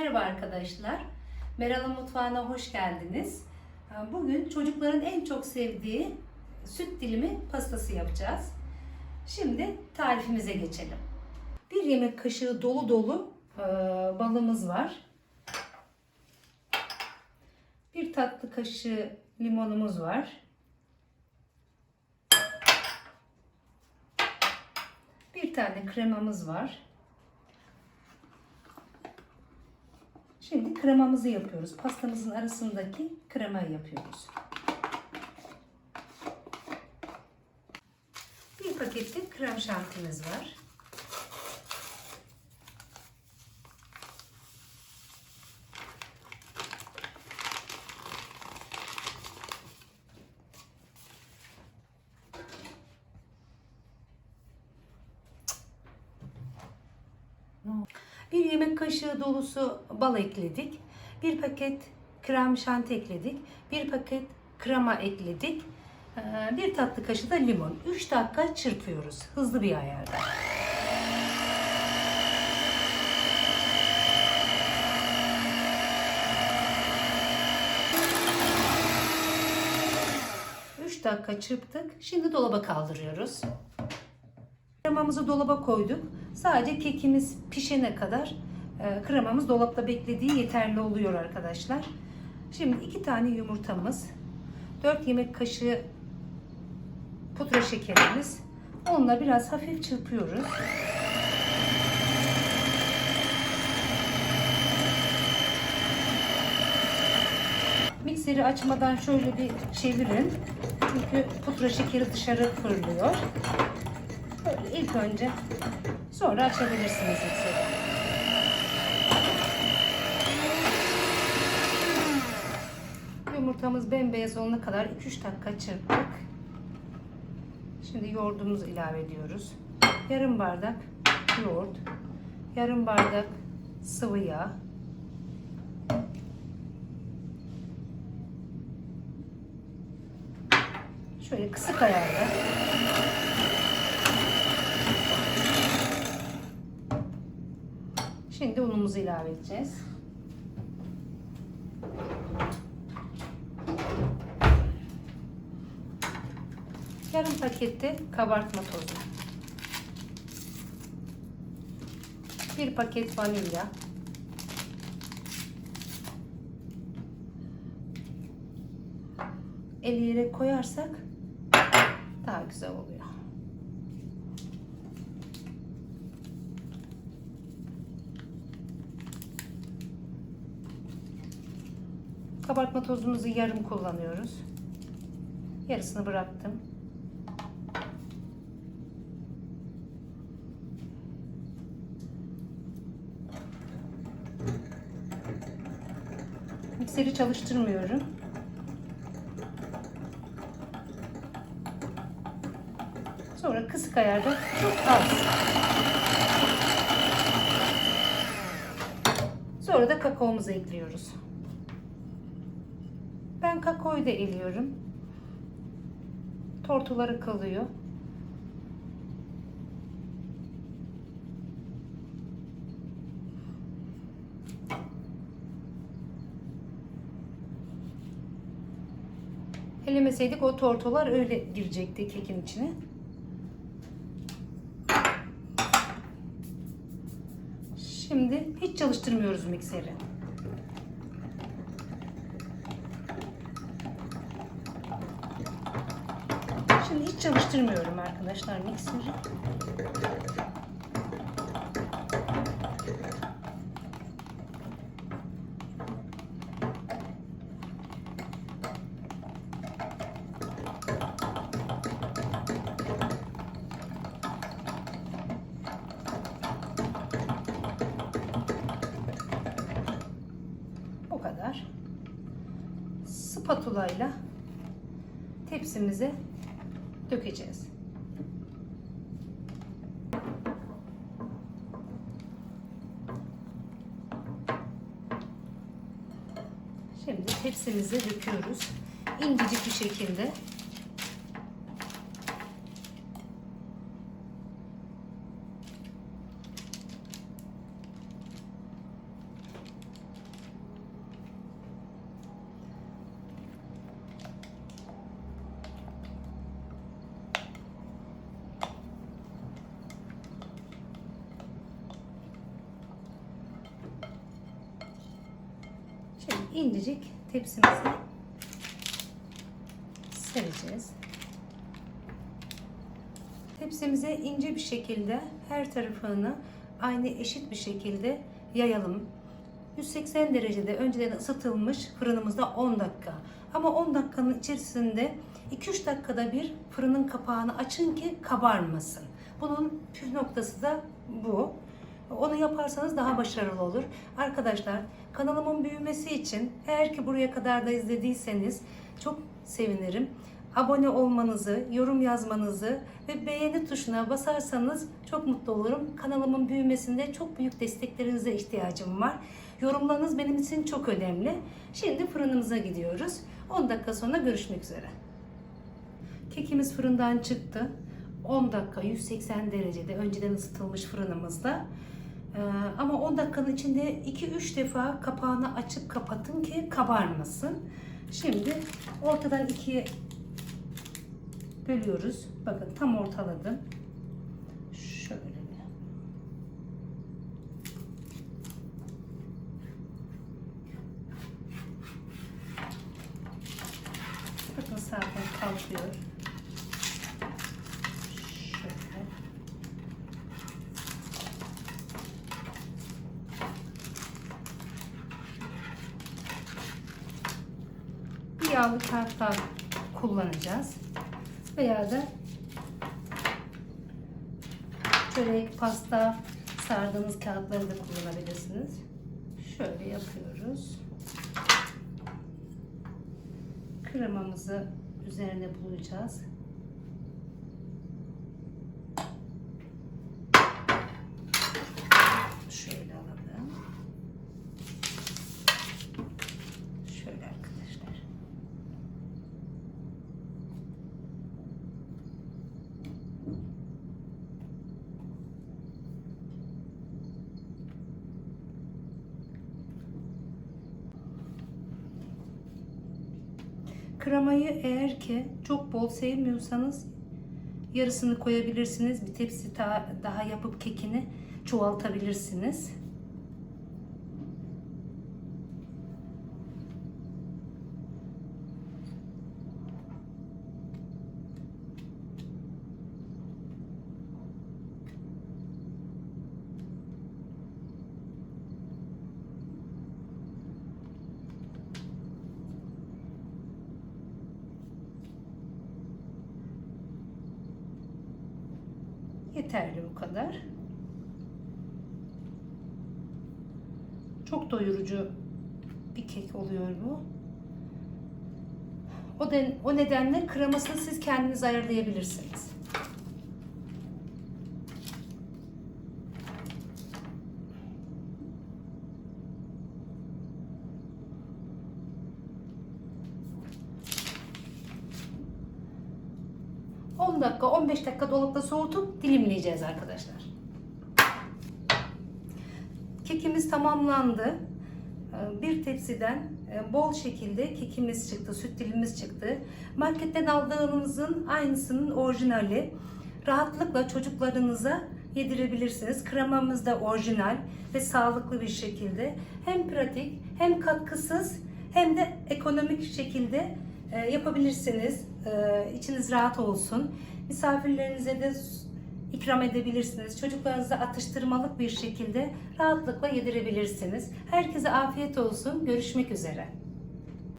Merhaba arkadaşlar. Meral'ın mutfağına hoş geldiniz. Bugün çocukların en çok sevdiği süt dilimi pastası yapacağız. Şimdi tarifimize geçelim. Bir yemek kaşığı dolu dolu e, balımız var. Bir tatlı kaşığı limonumuz var. Bir tane kremamız var. Şimdi kremamızı yapıyoruz. Pastamızın arasındaki kremayı yapıyoruz. Bir pakette krem şantimiz var. Bir yemek kaşığı dolusu bal ekledik. Bir paket krem şanti ekledik. Bir paket krema ekledik. Ee, Bir tatlı kaşığı da limon. 3 dakika çırpıyoruz. Hızlı bir ayarda. Dakika çırptık. Şimdi dolaba kaldırıyoruz. Kremamızı dolaba koyduk. Sadece kekimiz pişene kadar kremamız dolapta beklediği yeterli oluyor arkadaşlar. Şimdi iki tane yumurtamız, 4 yemek kaşığı pudra şekerimiz. Onunla biraz hafif çırpıyoruz. Mikseri açmadan şöyle bir çevirin. Çünkü pudra şekeri dışarı fırlıyor. Böyle ilk önce sonra açabilirsiniz mikseri. Yumurtamız bembeyaz olana kadar 2-3 dakika çırptık. Şimdi yoğurdumuzu ilave ediyoruz. Yarım bardak yoğurt, yarım bardak sıvı yağ, şöyle kısık ayarda Şimdi unumuzu ilave edeceğiz. Yarım pakette kabartma tozu. Bir paket vanilya. Eleyerek koyarsak daha güzel oluyor. Kabartma tozumuzu yarım kullanıyoruz. Yarısını bıraktım. Mikseri çalıştırmıyorum. Sonra kısık ayarda çok az. Sonra da kakaomuzu ekliyoruz. Ben kakaoyu da eliyorum. Tortuları kalıyor. Elemeseydik o tortular öyle girecekti kekin içine. Şimdi hiç çalıştırmıyoruz mikseri. Şimdi hiç çalıştırmıyorum arkadaşlar mikseri. Spatula ile tepsimize dökeceğiz. Şimdi tepsimize döküyoruz. İncecik bir şekilde. İncecik tepsimize sereceğiz. Tepsimize ince bir şekilde her tarafını aynı eşit bir şekilde yayalım. 180 derecede önceden ısıtılmış fırınımızda 10 dakika. Ama 10 dakikanın içerisinde 2-3 dakikada bir fırının kapağını açın ki kabarmasın. Bunun püf noktası da bu. Onu yaparsanız daha başarılı olur. Arkadaşlar kanalımın büyümesi için eğer ki buraya kadar da izlediyseniz çok sevinirim. Abone olmanızı, yorum yazmanızı ve beğeni tuşuna basarsanız çok mutlu olurum. Kanalımın büyümesinde çok büyük desteklerinize ihtiyacım var. Yorumlarınız benim için çok önemli. Şimdi fırınımıza gidiyoruz. 10 dakika sonra görüşmek üzere. Kekimiz fırından çıktı. 10 dakika 180 derecede önceden ısıtılmış fırınımızda. Ee, ama 10 dakikanın içinde 2-3 defa kapağını açıp kapatın ki kabarmasın. Şimdi ortadan ikiye bölüyoruz. Bakın tam ortaladım. Şöyle bir. Bakın zaten kalkıyor. Şöyle. Bir yağlı kağıttan kullanacağız. Veya da çörek, pasta sardığınız kağıtları da kullanabilirsiniz. Şöyle yapıyoruz. Kremamızı üzerine bulacağız. Şöyle alalım. Şöyle arkadaşlar. Kremayı eğer ki çok bol sevmiyorsanız yarısını koyabilirsiniz. Bir tepsi daha, daha yapıp kekini çoğaltabilirsiniz. Yeterli bu kadar. Çok doyurucu bir kek oluyor bu. O, den, o nedenle kremasını siz kendiniz ayarlayabilirsiniz. ...10 dakika, 15 dakika dolapta soğutup dilimleyeceğiz arkadaşlar. Kekimiz tamamlandı. Ee, Bir tepsiden e, bol şekilde kekimiz çıktı, süt dilimiz çıktı. Marketten aldığınızın aynısının orijinali. Rahatlıkla çocuklarınıza yedirebilirsiniz. Kremamız da orijinal ve sağlıklı bir şekilde. Hem pratik hem katkısız hem de ekonomik şekilde e, yapabilirsiniz. E, İçiniz rahat olsun. Misafirlerinize de ikram edebilirsiniz. Çocuklarınıza atıştırmalık bir şekilde rahatlıkla yedirebilirsiniz. Herkese afiyet olsun. Görüşmek üzere.